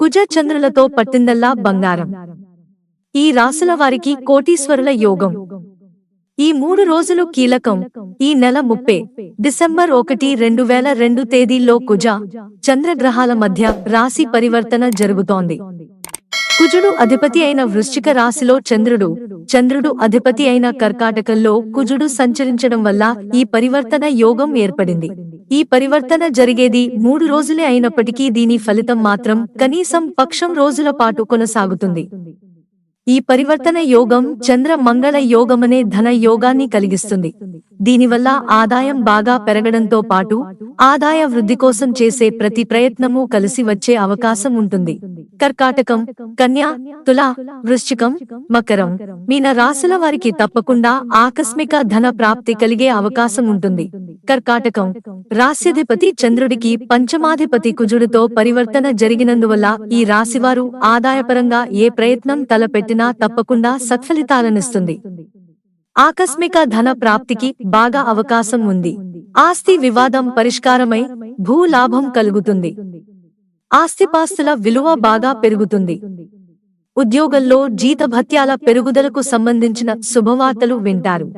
కుజ చంద్రులతో పట్టిందల్లా బంగారం. ఈ రాసుల వారికి కోటీశ్వరుల యోగం. ఈ మూడు రోజులు కీలకం. ఈ నెల ముప్పై డిసెంబర్ ఒకటి రెండు వేల రెండు తేదీల్లో కుజ చంద్రగ్రహాల మధ్య రాశి పరివర్తన జరుగుతోంది. కుజుడు అధిపతి అయిన వృశ్చిక రాశిలో చంద్రుడు. చంద్రుడు అధిపతి అయిన కర్కాటకంలో కుజుడు సంచరించడం వల్ల ఈ పరివర్తన యోగం ఏర్పడింది. ఈ పరివర్తన జరిగేది మూడు రోజులే అయినప్పటికీ దీని ఫలితం మాత్రం కనీసం పక్షం రోజుల పాటు కొనసాగుతుంది. ఈ పరివర్తన యోగం చంద్ర మంగళ యోగమనే ధన యోగాన్ని కలిగిస్తుంది. దీనివల్ల ఆదాయం బాగా పెరగడంతో పాటు ఆదాయ వృద్ధి కోసం చేసే ప్రతి ప్రయత్నము కలిసి వచ్చే అవకాశం ఉంటుంది. కర్కాటకం కన్యా తుల వృశ్చికం మకరం మీన రాశుల వారికి తప్పకుండా ఆకస్మిక ధన ప్రాప్తి కలిగే అవకాశం ఉంటుంది. కర్కాటకం రాశ్యాధిపతి చంద్రుడికి పంచమాధిపతి కుజుడితో పరివర్తన జరిగినందువల్ల ఈ రాశివారు ఆదాయపరంగా ఏ ప్రయత్నం తలపెట్టినా తప్పకుండా సత్ఫలితాలనిస్తుంది. ఆకస్మిక ధన ప్రాప్తికి బాగా అవకాశం ఉంది. ఆస్తి వివాదం పరిష్కారమై భూ లాభం కలుగుతుంది. ఆస్తిపాస్తుల విలువ బాగా పెరుగుతుంది. ఉద్యోగంలో జీతభత్యాల పెరుగుదలకు సంబంధించిన శుభవార్తలు వింటారు.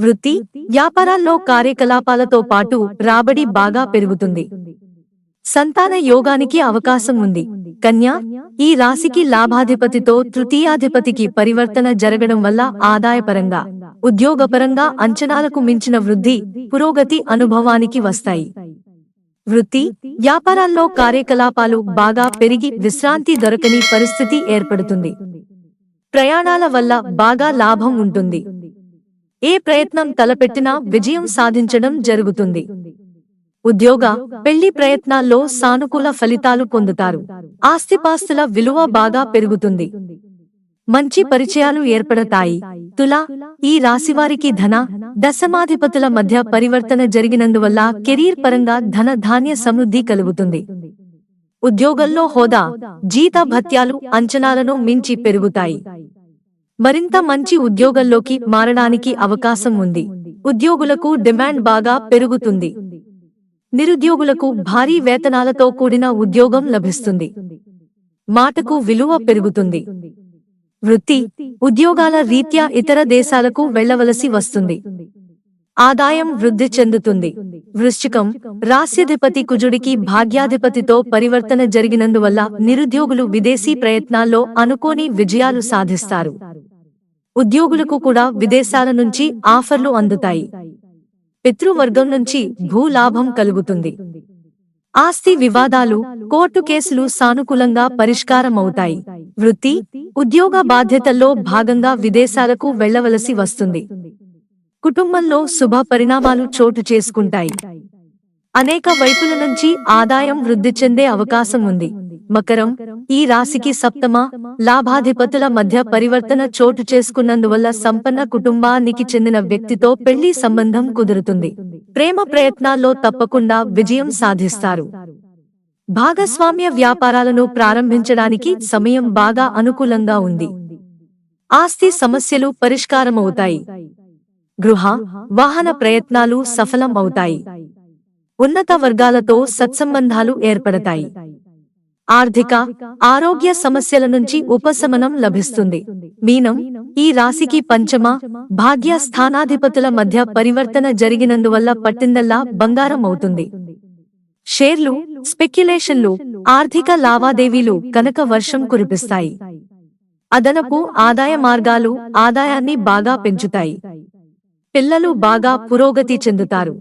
వృత్తి వ్యాపారాల్లో కార్యకలాపాలతో పాటు రాబడి బాగా పెరుగుతుంది. సంతాన యోగానికి అవకాశం ఉంది. కన్యా ఈ రాశికి లాభాధిపతితో తృతీయాధిపతికి పరివర్తన జరగడం వల్ల ఆదాయపరంగా ఉద్యోగపరంగా అంచనాలకు మించిన వృద్ధి పురోగతి అనుభవానికి వస్తాయి. వృత్తి వ్యాపారాల్లో కార్యకలాపాలు బాగా పెరిగి విశ్రాంతి దొరకని పరిస్థితి ఏర్పడుతుంది. ప్రయాణాల వల్ల బాగా లాభం ఉంటుంది. ఏ ప్రయత్నం తలపెట్టినా విజయం సాధించడం జరుగుతుంది. ఉద్యోగ పెళ్ళి ప్రయత్నాల్లో సానుకూల ఫలితాలు పొందుతారు. ఆస్తిపాస్తుల విలువ బాగా పెరుగుతుంది. మంచి పరిచయాలు ఏర్పడతాయి. తుల ఈ రాశివారికి ధన దశమాధిపతుల మధ్య పరివర్తన జరిగినందువల్ల కెరీర్ పరంగా ధన ధాన్య సమృద్ధి కలుగుతుంది. ఉద్యోగంలో హోదా జీత భత్యాలు అంచనాలను మించి పెరుగుతాయి. మరింత మంచి ఉద్యోగంలోకి మారడానికి అవకాశం ఉంది. ఉద్యోగులకు డిమాండ్ బాగా పెరుగుతుంది. నిరుద్యోగులకు భారీ వేతనాలతో కూడిన ఉద్యోగం లభిస్తుంది. మాటకు విలువ పెరుగుతుంది. వృత్తి ఉద్యోగాల రీత్యా ఇతర దేశాలకు వెళ్ళవలసి వస్తుంది. ఆదాయం వృద్ధి చెందుతుంది. వృశ్చికం రాస్యధిపతి కుజుడికి భాగ్యాధిపతితో పరివర్తన జరిగినందువల్ల నిరుద్యోగులు విదేశీ ప్రయత్నాల్లో అనుకోని విజయాలు సాధిస్తారు. ఉద్యోగులకు కూడా విదేశాల నుంచి ఆఫర్లు అందుతాయి. పితృవర్గం నుంచి భూలాభం కలుగుతుంది. ఆస్తి వివాదాలు కోర్టు కేసులు సానుకూలంగా పరిష్కారమవుతాయి. వృత్తి ఉద్యోగ బాధ్యతల్లో భాగంగా విదేశాలకు వెళ్ళవలసి వస్తుంది. కుటుంబంలో శుభ పరిణామాలు చోటు చేసుకుంటాయి. అనేక వైపుల నుంచి ఆదాయం వృద్ధి చెందే అవకాశం ఉంది. మకరం ఈ రాశికి సప్తమ లాభాధిపతుల మధ్య పరివర్తన చోటు చేసుకున్నందువల్ల సంపన్న కుటుంబానికి చెందిన వ్యక్తితో పెళ్ళి సంబంధం కుదురుతుంది. ప్రేమ ప్రయత్నాల్లో తప్పకుండా విజయం సాధిస్తారు. భాగస్వామ్య వ్యాపారాలను ప్రారంభించడానికి సమయం బాగా అనుకూలంగా ఉంది. ఆస్తి సమస్యలు పరిష్కారమవుతాయి. గృహ వాహన ప్రయత్నాలు సఫలం అవుతాయి ఉన్నత వర్గాలతో సత్సంబంధాలు ఏర్పడతాయి. ఆర్థిక ఆరోగ్య సమస్యల నుంచి ఉపశమనం లభిస్తుంది. మీనం ఈ రాశికి పంచమ భాగ్య స్థానాధిపతుల మధ్య పరివర్తన జరిగినందువల్ల పట్టిందల్లా బంగారం అవుతుంది. షేర్లు స్పెక్యులేషన్లు ఆర్థిక లావాదేవీలు కనుక వర్షం కురిపిస్తాయి. అదనపు ఆదాయ మార్గాలు ఆదాయాన్ని బాగా పెంచుతాయి. పిల్లలు బాగా పురోగతి చెందుతారు.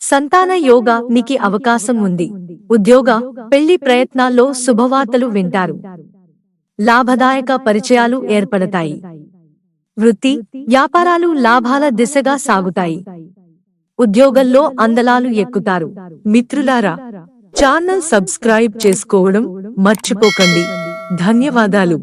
సంతాన యోగా నికి అవకాశం ఉంది. ఉద్యోగ పెళ్ళి ప్రయత్నాల్లో శుభవార్తలు వింటారు. లాభదాయక పరిచయాలు ఏర్పడతాయి. వృత్తి వ్యాపారాలు లాభాల దిశగా సాగుతాయి. ఉద్యోగంలో అందలాలు ఎక్కుతారు. మిత్రులారా ఛానల్ సబ్స్క్రైబ్ చేసుకోవడం మర్చిపోకండి. ధన్యవాదాలు.